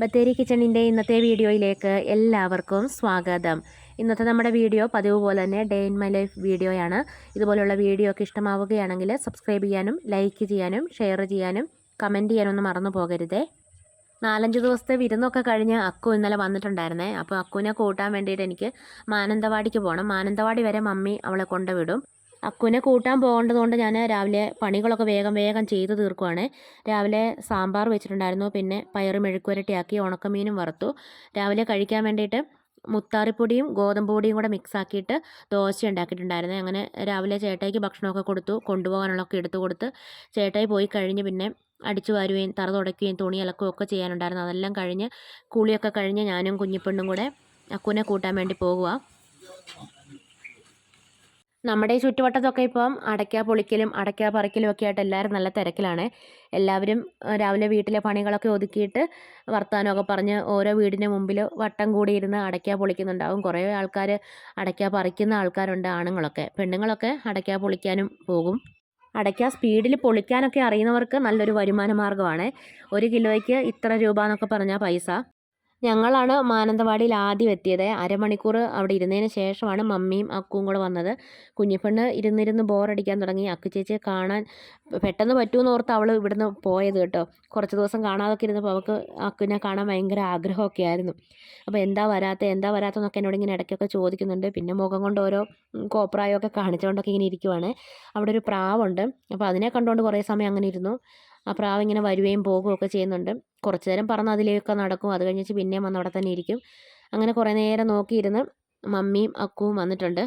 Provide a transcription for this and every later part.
ബത്തേരി കിച്ചണിന്റെ ഇന്നത്തെ വീഡിയോയിലേക്ക് എല്ലാവർക്കും സ്വാഗതം. ഇന്നത്തെ നമ്മുടെ വീഡിയോ പതിവ് പോലെ തന്നെ ഡേ ഇൻ മൈ ലൈഫ് വീഡിയോയാണ്. ഇതുപോലെയുള്ള വീഡിയോ ഒക്കെ ഇഷ്ടമാവുകയാണെങ്കിൽ സബ്സ്ക്രൈബ് ചെയ്യാനും ലൈക്ക് ചെയ്യാനും ഷെയർ ചെയ്യാനും കമന്റ് ചെയ്യാനൊന്നും മറന്നു പോകരുതേ. നാലഞ്ച് ദിവസത്തെ വിരുന്നൊക്കെ കഴിഞ്ഞ് അക്കു ഇന്നലെ വന്നിട്ടുണ്ടായിരുന്നേ. അപ്പോൾ അക്കുവിനെ കൂട്ടാൻ വേണ്ടിയിട്ട് എനിക്ക് മാനന്തവാടിക്ക് പോകണം. മാനന്തവാടി വരെ മമ്മി അവളെ കൊണ്ടുവിടും. അക്കുവിനെ കൂട്ടാൻ പോകേണ്ടതുകൊണ്ട് ഞാൻ രാവിലെ പണികളൊക്കെ വേഗം വേഗം ചെയ്ത് തീർക്കുവാണ്. രാവിലെ സാമ്പാർ വെച്ചിട്ടുണ്ടായിരുന്നു. പിന്നെ പയറ് മെഴുക്കുവരട്ടിയാക്കി ഉണക്കമീനും വറുത്തു. രാവിലെ കഴിക്കാൻ വേണ്ടിയിട്ട് മുത്താറിപ്പൊടിയും ഗോതമ്പ് പൊടിയും കൂടെ മിക്സാക്കിയിട്ട് ദോശ ഉണ്ടാക്കിയിട്ടുണ്ടായിരുന്നു. അങ്ങനെ രാവിലെ ചേട്ടായിക്ക് ഭക്ഷണമൊക്കെ കൊടുത്തു. കൊണ്ടുപോകാനുള്ളതൊക്കെ എടുത്തു കൊടുത്ത് ചേട്ടായി പോയി കഴിഞ്ഞ് പിന്നെ അടിച്ചു വാരുകയും തറ തുടയ്ക്കുകയും തുണി ഇളക്കുകയും ഒക്കെ ചെയ്യാനുണ്ടായിരുന്നു. അതെല്ലാം കഴിഞ്ഞ് കുളിയൊക്കെ കഴിഞ്ഞ് ഞാനും കുഞ്ഞിപ്പെണ്ണും കൂടെ അക്കുവിനെ കൂട്ടാൻ വേണ്ടി പോകുക നമ്മുടെ ഈ ചുറ്റുവട്ടത്തൊക്കെ ഇപ്പം അടയ്ക്ക പൊളിക്കലും അടയ്ക്ക പറിക്കലും ഒക്കെ ആയിട്ട് എല്ലാവരും നല്ല തിരക്കിലാണ്. എല്ലാവരും രാവിലെ വീട്ടിലെ പണികളൊക്കെ ഒതുക്കിയിട്ട് വർത്തമാനമൊക്കെ പറഞ്ഞ് ഓരോ വീടിന്റെ മുമ്പിൽ വട്ടം കൂടി ഇരുന്ന് അടയ്ക്ക പൊളിക്കുന്നുണ്ടാവും. കുറേ ആൾക്കാർ അടയ്ക്ക പറിക്കുന്ന ആൾക്കാരുണ്ട് ആണുങ്ങളൊക്കെ. പെണ്ണുങ്ങളൊക്കെ അടയ്ക്ക പൊളിക്കാനും പോകും. അടയ്ക്ക സ്പീഡിൽ പൊളിക്കാനൊക്കെ അറിയുന്നവർക്ക് നല്ലൊരു വരുമാന മാർഗമാണ് ഒരു കിലോയ്ക്ക് ഇത്ര രൂപ എന്നൊക്കെ പറഞ്ഞാൽ പൈസ. ഞങ്ങളാണ് മാനന്തവാടിയിൽ ആദ്യം എത്തിയത്. അരമണിക്കൂർ അവിടെ ഇരുന്നതിന് ശേഷമാണ് മമ്മിയും അക്കുവും കൂടെ വന്നത്. കുഞ്ഞിപ്പെണ്ണ് ഇരുന്നിരുന്ന് ബോറടിക്കാൻ തുടങ്ങി. അക്കു ചേച്ചിയെ കാണാൻ പെട്ടെന്ന് പറ്റുമെന്ന് ഓർത്ത് അവൾ ഇവിടുന്ന് പോയത് കേട്ടോ. കുറച്ച് ദിവസം കാണാതൊക്കെ ഇരുന്നപ്പോൾ അവൾക്ക് അക്കുവിനെ കാണാൻ ഭയങ്കര ആഗ്രഹമൊക്കെ ആയിരുന്നു. അപ്പോൾ എന്താ വരാത്ത എന്താ വരാത്തതെന്നൊക്കെ എന്നോട് ഇങ്ങനെ ഇടയ്ക്കൊക്കെ ചോദിക്കുന്നുണ്ട്. പിന്നെ മുഖം കൊണ്ട് ഓരോ കോപ്രായമൊക്കെ കാണിച്ചുകൊണ്ടൊക്കെ ഇങ്ങനെ ഇരിക്കുവാണ്. അവിടെ ഒരു പ്രാവുണ്ട്. അപ്പോൾ അതിനെ കണ്ടുകൊണ്ട് കുറേ സമയം അങ്ങനെ ഇരുന്നു. ആ പ്രാവ് ഇങ്ങനെ വരുകയും പോകുകയൊക്കെ ചെയ്യുന്നുണ്ട്. കുറച്ച് നേരം പറന്ന് അതിലേക്ക് നടക്കും. അത് കഴിഞ്ഞിട്ട് പിന്നെയും വന്ന് അവിടെ തന്നെ ഇരിക്കും. അങ്ങനെ കുറേ നേരം നോക്കിയിരുന്ന് മമ്മിയും അക്കുവും വന്നിട്ടുണ്ട്.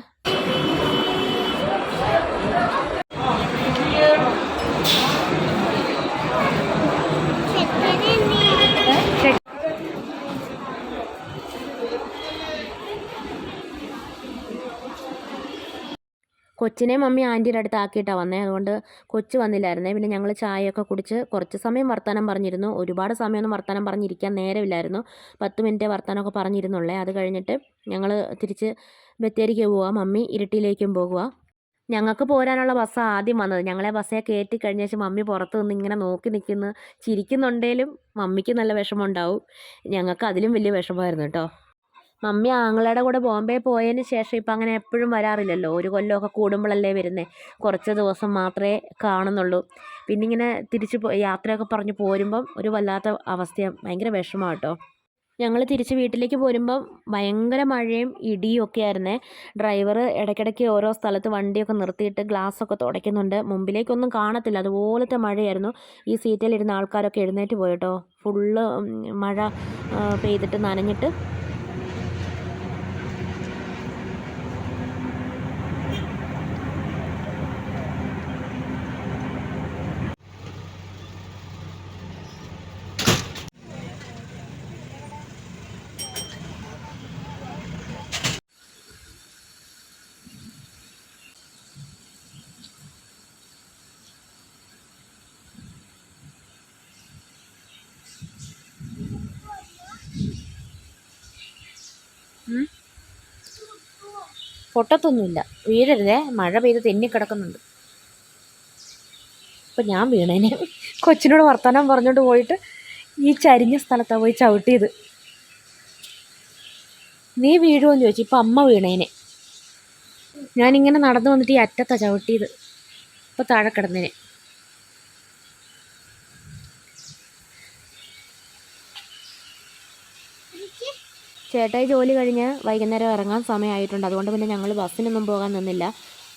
കൊച്ചിനെ മമ്മി ആന്റിയുടെ അടുത്ത് ആക്കിയിട്ടാണ് വന്നേ. അതുകൊണ്ട് കൊച്ചു വന്നില്ലായിരുന്നേ. പിന്നെ ഞങ്ങൾ ചായയൊക്കെ കുടിച്ച് കുറച്ച് സമയം വർത്തമാനം പറഞ്ഞിരുന്നു. ഒരുപാട് സമയമൊന്നും വർത്തമാനം പറഞ്ഞിരിക്കാൻ നേരമില്ലായിരുന്നു. പത്ത് മിനിറ്റ് വർത്തമാനമൊക്കെ പറഞ്ഞിരുന്നുള്ളേ. അത് കഴിഞ്ഞിട്ട് ഞങ്ങൾ തിരിച്ച് ബത്തേരിക്ക് പോവുക മമ്മി ഇരിട്ടിയിലേക്കും പോകുക ഞങ്ങൾക്ക് പോരാനുള്ള ബസ്സാണ് ആദ്യം വന്നത്. ഞങ്ങളെ ബസ്സേ കയറ്റി കഴിഞ്ഞ ശേഷം മമ്മി പുറത്ത് നിന്ന് ഇങ്ങനെ നോക്കി നിൽക്കുന്നു. ചിരിക്കുന്നുണ്ടേലും മമ്മിക്ക് നല്ല വിഷമമുണ്ടാവും ഞങ്ങൾക്ക് അതിലും വലിയ വിഷമമായിരുന്നു കേട്ടോ. മമ്മി ആങ്ങളുടെ കൂടെ ബോംബെ പോയതിന് ശേഷം ഇപ്പം അങ്ങനെ എപ്പോഴും വരാറില്ലല്ലോ. ഒരു കൊല്ലമൊക്കെ കൂടുമ്പോഴല്ലേ വരുന്നത് കുറച്ച് ദിവസം മാത്രമേ കാണുന്നുള്ളൂ. പിന്നെ ഇങ്ങനെ തിരിച്ച് യാത്രയൊക്കെ പറഞ്ഞ് പോരുമ്പം ഒരു വല്ലാത്ത അവസ്ഥയാണ് ഭയങ്കര വിഷമമാണ് കേട്ടോ ഞങ്ങൾ തിരിച്ച് വീട്ടിലേക്ക് പോരുമ്പം ഭയങ്കര മഴയും ഇടിയും ഒക്കെ ആയിരുന്നേ. ഡ്രൈവർ ഇടയ്ക്കിടയ്ക്ക് ഓരോ സ്ഥലത്ത് വണ്ടിയൊക്കെ നിർത്തിയിട്ട് ഗ്ലാസ്സൊക്കെ തുടയ്ക്കുന്നുണ്ട്. മുമ്പിലേക്കൊന്നും കാണത്തില്ല. അതുപോലത്തെ മഴയായിരുന്നു. ഈ സീറ്റിലിരുന്ന ആൾക്കാരൊക്കെ എഴുന്നേറ്റ് പോയിട്ടോ ഫുള്ള് മഴ പെയ്തിട്ട് നനഞ്ഞിട്ട് പൊട്ടത്തൊന്നുമില്ല. വീഴരുതേ. മഴ പെയ്ത് തെന്നിക്കിടക്കുന്നുണ്ട് അപ്പം ഞാൻ വീണേനെ. കൊച്ചിനോട് വർത്തമാനം പറഞ്ഞുകൊണ്ട് പോയിട്ട് ഈ ചരിഞ്ഞ സ്ഥലത്താണ് പോയി ചവിട്ടിയത്. നീ വീഴുമെന്ന് ചോദിച്ചു. ഇപ്പം അമ്മ വീണേനെ. ഞാനിങ്ങനെ നടന്നു വന്നിട്ട് ഈ അറ്റത്താണ് ചവിട്ടിയത്. ഇപ്പം താഴെ കിടന്നേനെ. ചേട്ടായി ജോലി കഴിഞ്ഞ് വൈകുന്നേരം ഇറങ്ങാൻ സമയമായിട്ടുണ്ട്. അതുകൊണ്ട് പിന്നെ ഞങ്ങൾ ബസ്സിനൊന്നും പോകാൻ നിന്നില്ല.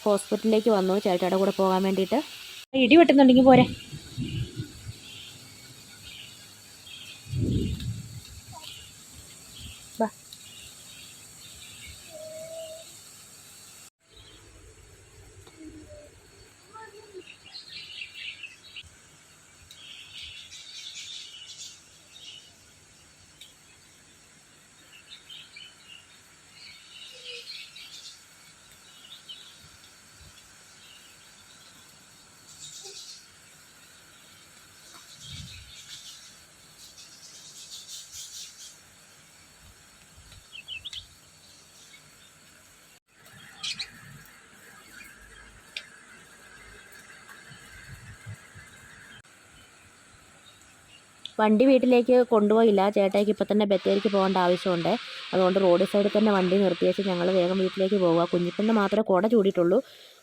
ഹോസ്പിറ്റലിലേക്ക് വന്നു. ചേട്ടായുടെ കൂടെ പോകാൻ വേണ്ടിയിട്ട്. ഇടി വെട്ടുന്നുണ്ടെങ്കിൽ പോരെ. വണ്ടി വീട്ടിലേക്ക് കൊണ്ടുപോയില്ല. ചേട്ടായിക്ക് ഇപ്പം തന്നെ ബത്തേരിക്ക് പോകേണ്ട ആവശ്യമുണ്ട്. അതുകൊണ്ട് റോഡ് സൈഡിൽ തന്നെ വണ്ടി നിർത്തിയേച്ച് ഞങ്ങൾ വേഗം വീട്ടിലേക്ക് പോവുക. കുഞ്ഞിപ്പന്ന് മാത്രമേ കുട ചൂടിയിട്ടുള്ളൂ.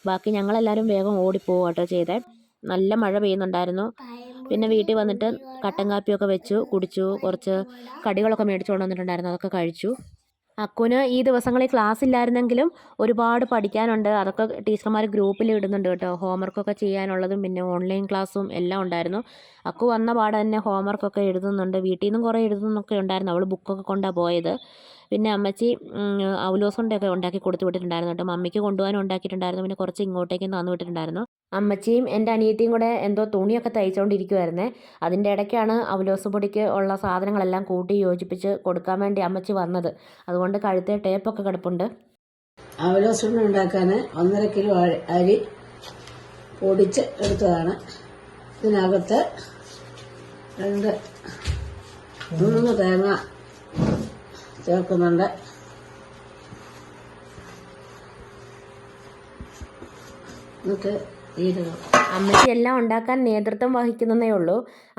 ബാക്കി ഞങ്ങളെല്ലാവരും വേഗം ഓടിപ്പോവുക കേട്ടോ ചെയ്തേ. നല്ല മഴ പെയ്യുന്നുണ്ടായിരുന്നു. പിന്നെ വീട്ടിൽ വന്നിട്ട് കട്ടൻ കാപ്പിയൊക്കെ വെച്ചു കുടിച്ചു കുറച്ച് കടികളൊക്കെ മേടിച്ചുകൊണ്ട് വന്നിട്ടുണ്ടായിരുന്നു. അതൊക്കെ കഴിച്ചു. അക്കുന് ഈ ദിവസങ്ങളിൽ ക്ലാസ് ഇല്ലായിരുന്നെങ്കിലും ഒരുപാട് പഠിക്കാനുണ്ട്. അതൊക്കെ ടീച്ചർമാർ ഗ്രൂപ്പിൽ ഇടുന്നുണ്ട് കേട്ടോ. ഹോംവർക്കൊക്കെ ചെയ്യാനുള്ളതും പിന്നെ ഓൺലൈൻ ക്ലാസ്സും എല്ലാം ഉണ്ടായിരുന്നു. അക്കു വന്ന പാടെ തന്നെ ഹോംവർക്കൊക്കെ എഴുതുന്നുണ്ട്. വീട്ടിൽ നിന്നും കുറേ എഴുതുന്നൊക്കെ ഉണ്ടായിരുന്നു. അവൾ ബുക്കൊക്കെ കൊണ്ടാണ് പോയത്. പിന്നെ അമ്മച്ചി അവലോസ് കൊണ്ടൊക്കെ ഉണ്ടാക്കി കൊടുത്തു വിട്ടിട്ടുണ്ടായിരുന്നു കേട്ടോ. മമ്മിക്ക് കൊണ്ടുപോകാൻ ഉണ്ടാക്കിയിട്ടുണ്ടായിരുന്നു. പിന്നെ കുറച്ച് ഇങ്ങോട്ടേക്കും തന്നു വിട്ടിട്ടുണ്ടായിരുന്നു. അമ്മച്ചിയും എന്റെ അനിയത്തിയും കൂടെ എന്തോ തുണിയൊക്കെ തയ്ച്ചുകൊണ്ടിരിക്കുമായിരുന്നേ അതിന്റെ ഇടയ്ക്കാണ് അവലോസ് പൊടിക്ക് ഉള്ള സാധനങ്ങളെല്ലാം കൂട്ടി യോജിപ്പിച്ച് കൊടുക്കാൻ വേണ്ടി അമ്മച്ചി വന്നത്. അതുകൊണ്ട് കഴുത്തെ ടേപ്പൊക്കെ കിടപ്പുണ്ട്. അവലോസുണ്ണ ഉണ്ടാക്കാൻ ഒന്നര കിലോ അരി പൊടിച്ച് എടുത്തതാണ്. ഇതിനകത്ത് രണ്ട് മൂന്ന് തേങ്ങ ചേർക്കുന്നുണ്ട്. എന്നിട്ട് ജീരകം അമ്മച്ചി എല്ലാം ഉണ്ടാക്കാൻ നേതൃത്വം വഹിക്കുന്നതേ ഉള്ളൂ.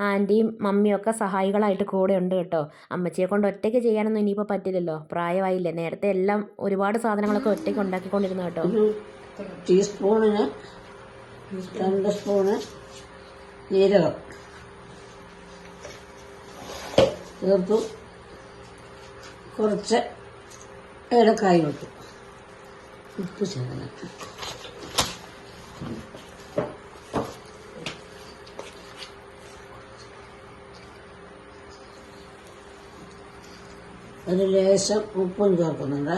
ആന്റിയും മമ്മിയും ഒക്കെ സഹായികളായിട്ട് കൂടെ ഉണ്ട് കേട്ടോ. അമ്മച്ചിയെ കൊണ്ട് ഒറ്റയ്ക്ക് ചെയ്യാനൊന്നും ഇനിയിപ്പോൾ പറ്റില്ലല്ലോ. പ്രായമായില്ലേ. നേരത്തെ എല്ലാം ഒരുപാട് സാധനങ്ങളൊക്കെ ഒറ്റയ്ക്ക് ഉണ്ടാക്കിക്കൊണ്ടിരുന്നു കേട്ടോ. ടീസ്പൂണിന് രണ്ട് സ്പൂണ് ജീരകം. ചേർത്തു കുറച്ച് ഏലക്കായ വെക്കും ഉപ്പ് ചേർന്ന്. ഒരു ലേശം ഉപ്പും ചേർക്കുന്നുണ്ട്.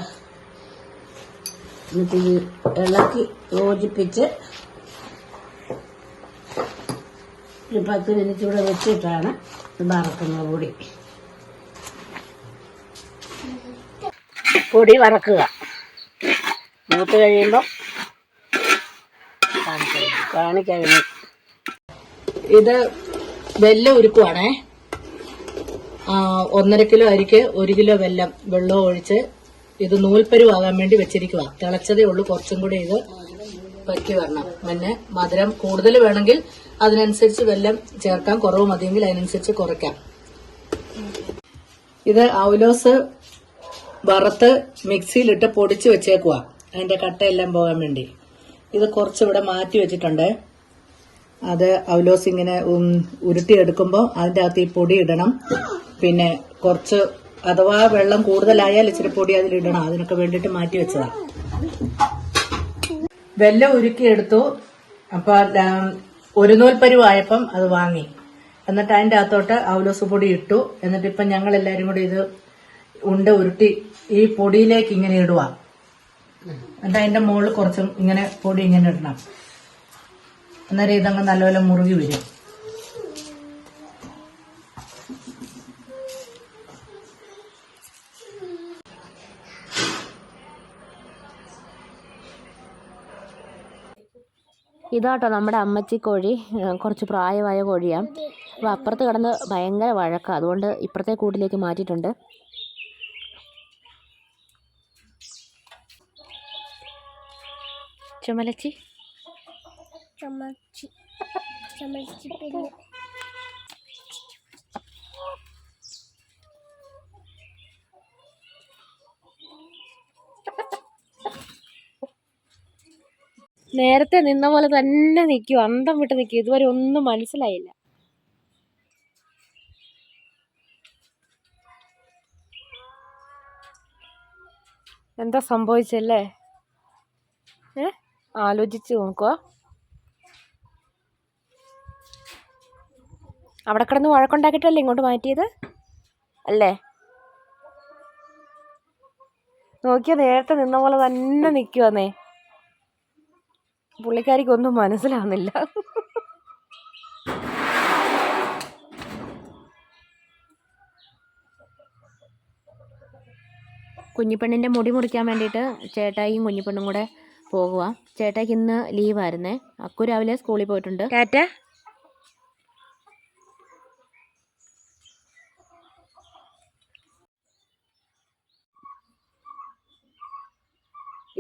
എന്നിട്ട് ഇത് ഇളക്കി യോജിപ്പിച്ച് ഒരു പത്ത് മിനിറ്റ് ഇവിടെ വെച്ചിട്ടാണ് ഇത് വറക്കുന്നത് പൊടി. പൊടി വറക്കുക. മൂത്ത് കഴിയുമ്പോൾ കാണിക്കഴിഞ്ഞു. ഇത് വെല്ല ഉരുക്കുവാണേ. ഒന്നര കിലോ അരിക്ക് ഒരു കിലോ വെല്ലം വെള്ളം ഒഴിച്ച് ഇത് നൂൽപ്പരുവാകാൻ വേണ്ടി വെച്ചിരിക്കുക തിളച്ചതേ ഉള്ളൂ. കുറച്ചും കൂടി ഇത് പറ്റി വരണം. പിന്നെ മധുരം കൂടുതൽ വേണമെങ്കിൽ അതിനനുസരിച്ച് വെല്ലം ചേർക്കാം. കുറവ് മതിയെങ്കിൽ അതിനനുസരിച്ച് കുറയ്ക്കാം. ഇത് ഔലോസ് വറുത്ത് മിക്സിയിലിട്ട് പൊടിച്ച് വെച്ചേക്കുക അതിന്റെ കട്ടയെല്ലാം പോകാൻ വേണ്ടി. ഇത് കുറച്ചിവിടെ മാറ്റി വെച്ചിട്ടുണ്ട്. അത് അവലോസ് ഇങ്ങനെ ഉരുട്ടിയെടുക്കുമ്പോൾ അതിന്റെ അകത്ത് ഈ പൊടി ഇടണം. പിന്നെ കുറച്ച് അഥവാ വെള്ളം കൂടുതലായാൽ ഇച്ചിരി പൊടി അതിലിടണം. അതിനൊക്കെ വേണ്ടിയിട്ട് മാറ്റി വെച്ചതാണ് വെല്ലം ഉരുക്കിയെടുത്തു. അപ്പൊ ല- ഒരു നൂൽ പരുവായപ്പം അത് വാങ്ങി. എന്നിട്ട് അതിന്റെ അകത്തോട്ട് അവലോസ് പൊടി ഇട്ടു. എന്നിട്ട് ഇപ്പം ഞങ്ങൾ എല്ലാവരും കൂടി ഇത് ഉണ്ട ഉരുട്ടി ഈ പൊടിയിലേക്ക് ഇങ്ങനെ ഇടുക. എന്നിട്ട് അതിന്റെ മുകളിൽ കുറച്ചും ഇങ്ങനെ പൊടി ഇങ്ങനെ ഇടണം. അന്നേരം ഇതങ്ങ് നല്ലപോലെ മുറുകി വരും. ഇതാട്ടോ നമ്മുടെ അമ്മച്ചി കോഴി. കുറച്ച് പ്രായമായ കോഴിയാണ് അപ്പോൾ അപ്പുറത്ത് കിടന്ന് ഭയങ്കര വഴക്കാണ് അതുകൊണ്ട് ഇപ്പുറത്തെ കൂട്ടിലേക്ക് മാറ്റിയിട്ടുണ്ട്. ചുമലച്ചി? ചുമച്ചി പിന്നെ നേരത്തെ നിന്ന പോലെ തന്നെ നിൽക്കും. അന്തം വിട്ട് നിൽക്കും. ഇതുവരെ ഒന്നും മനസ്സിലായില്ല. എന്താ സംഭവിച്ചല്ലേ? ആലോചിച്ച് നോക്കുക അവിടെ കിടന്ന് വഴക്കുണ്ടാക്കിയിട്ടല്ലേ ഇങ്ങോട്ട് മാറ്റിയത്? അല്ലേ? നോക്കിയാൽ നേരത്തെ നിന്ന പോലെ തന്നെ നിൽക്കുവന്നേ പുള്ളിക്കാരിക്കൊന്നും മനസ്സിലാവുന്നില്ല. കുഞ്ഞിപ്പെണ്ണിന്റെ മുടി മുറിക്കാൻ വേണ്ടിയിട്ട് ചേട്ടായിയും കുഞ്ഞിപ്പെണ്ണും കൂടെ പോകുക ചേട്ടായിക്ക് ഇന്ന് ലീവായിരുന്നേ അക്കു രാവിലെ സ്കൂളിൽ പോയിട്ടുണ്ട്. ടാറ്റ.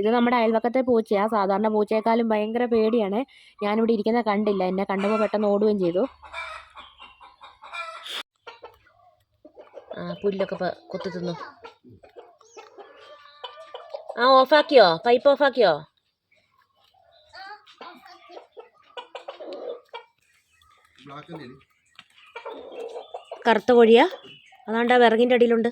ഇത് നമ്മുടെ അയൽവക്കത്തെ പൂച്ചയാണ് സാധാരണ പൂച്ചയെക്കാളും ഭയങ്കര പേടിയാണ്. ഞാനിവിടെ ഇരിക്കുന്ന കണ്ടില്ല. എന്നെ കണ്ടപ്പോൾ പെട്ടെന്ന് ഓടുകയും ചെയ്തു. ആ പുല്ലൊക്കെ കൊത്തി തിന്നു. ആ ഓഫാക്കിയോ പൈപ്പ് ഓഫാക്കിയോ കറുത്ത കോഴിയാ? അതാണ്ട് ആ വിറകിന്റെ അടിയിലുണ്ട്.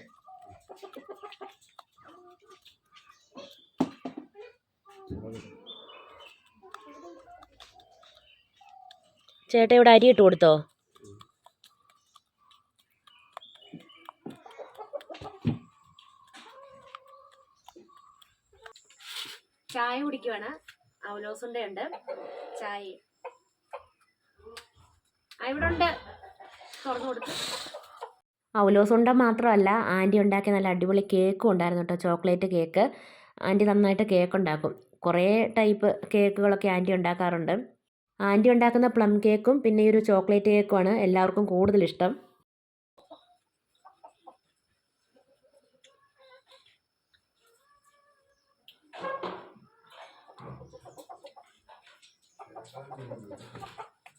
ചേട്ടാ ഇവിടെ അരി ഇട്ട് കൊടുത്തോ? ചായ കുടിക്കുവാണ്. അവലോസുണ്ടയുണ്ട് ചായ. ഇവിടെ ഉണ്ട് തുറന്നു കൊടുത്തു. അവലോസുണ്ട മാത്രമല്ല ആന്റി ഉണ്ടാക്കിയ നല്ല അടിപൊളി കേക്കും ഉണ്ടായിരുന്നു കേട്ടോ ചോക്ലേറ്റ് കേക്ക്. ആന്റി നന്നായിട്ട് കേക്ക് ഉണ്ടാക്കും കുറേ ടൈപ്പ് കേക്കുകളൊക്കെ ആന്റി ഉണ്ടാക്കാറുണ്ട്. ആന്റി ഉണ്ടാക്കുന്ന പ്ലം കേക്കും പിന്നെ ഈ ഒരു ചോക്ലേറ്റ് കേക്കുമാണ് എല്ലാവർക്കും കൂടുതൽ ഇഷ്ടം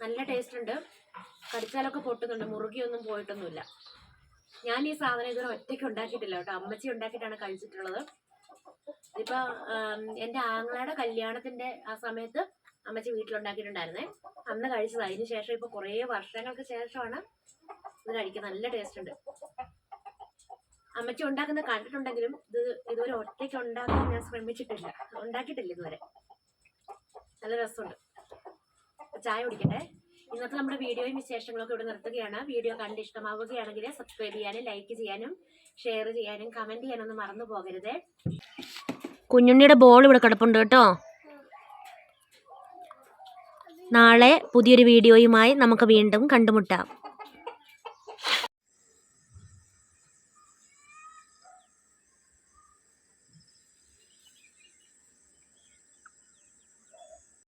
നല്ല ടേസ്റ്റ് ഉണ്ട്. കടിച്ചാലൊക്കെ പൊട്ടുന്നുണ്ട് മുറുകിയൊന്നും പോയിട്ടൊന്നുമില്ല. ഞാൻ ഈ സാധനം ഇതുവരെ ഒറ്റയ്ക്ക് ഉണ്ടാക്കിയിട്ടില്ല കേട്ടോ. അമ്മച്ചി ഉണ്ടാക്കിയിട്ടാണ് കഴിച്ചിട്ടുള്ളത്. ഇപ്പൊ എന്റെ ആങ്ങളയുടെ കല്യാണത്തിന്റെ ആ സമയത്ത് അമ്മച്ചി വീട്ടിലുണ്ടാക്കിയിട്ടുണ്ടായിരുന്നേ. അന്ന് കഴിച്ചത്. അതിന് ശേഷം ഇപ്പൊ കുറേ വർഷങ്ങൾക്ക് ശേഷമാണ് ഇത് കഴിക്കുന്നത് നല്ല ടേസ്റ്റ് ഉണ്ട്. അമ്മച്ചി ഉണ്ടാക്കുന്ന കണ്ടിട്ടുണ്ടെങ്കിലും ഇത് ഇതുവരെ ഒറ്റയ്ക്ക് ഉണ്ടാക്കാൻ ഞാൻ ശ്രമിച്ചിട്ടില്ല. ഉണ്ടാക്കിയിട്ടില്ല ഇതുവരെ. നല്ല രസമുണ്ട്. ചായ കുടിക്കട്ടെ? ഇന്നത്തെ നമ്മുടെ വീഡിയോയും വിശേഷങ്ങളൊക്കെ ഇവിടെ നിർത്തുകയാണ്. വീഡിയോ കണ്ട് ഇഷ്ടമാവുകയാണെങ്കിൽ സബ്സ്ക്രൈബ് ചെയ്യാനും ലൈക്ക് ചെയ്യാനും ഷെയർ ചെയ്യാനും കമന്റ് ചെയ്യാനൊന്നും മറന്നു പോകരുത്. കുഞ്ഞുണ്ണിയുടെ ബോൾ ഇവിടെ കിടപ്പുണ്ട് കേട്ടോ. നാളെ പുതിയൊരു വീഡിയോയുമായി നമുക്ക് വീണ്ടും കണ്ടുമുട്ടാം.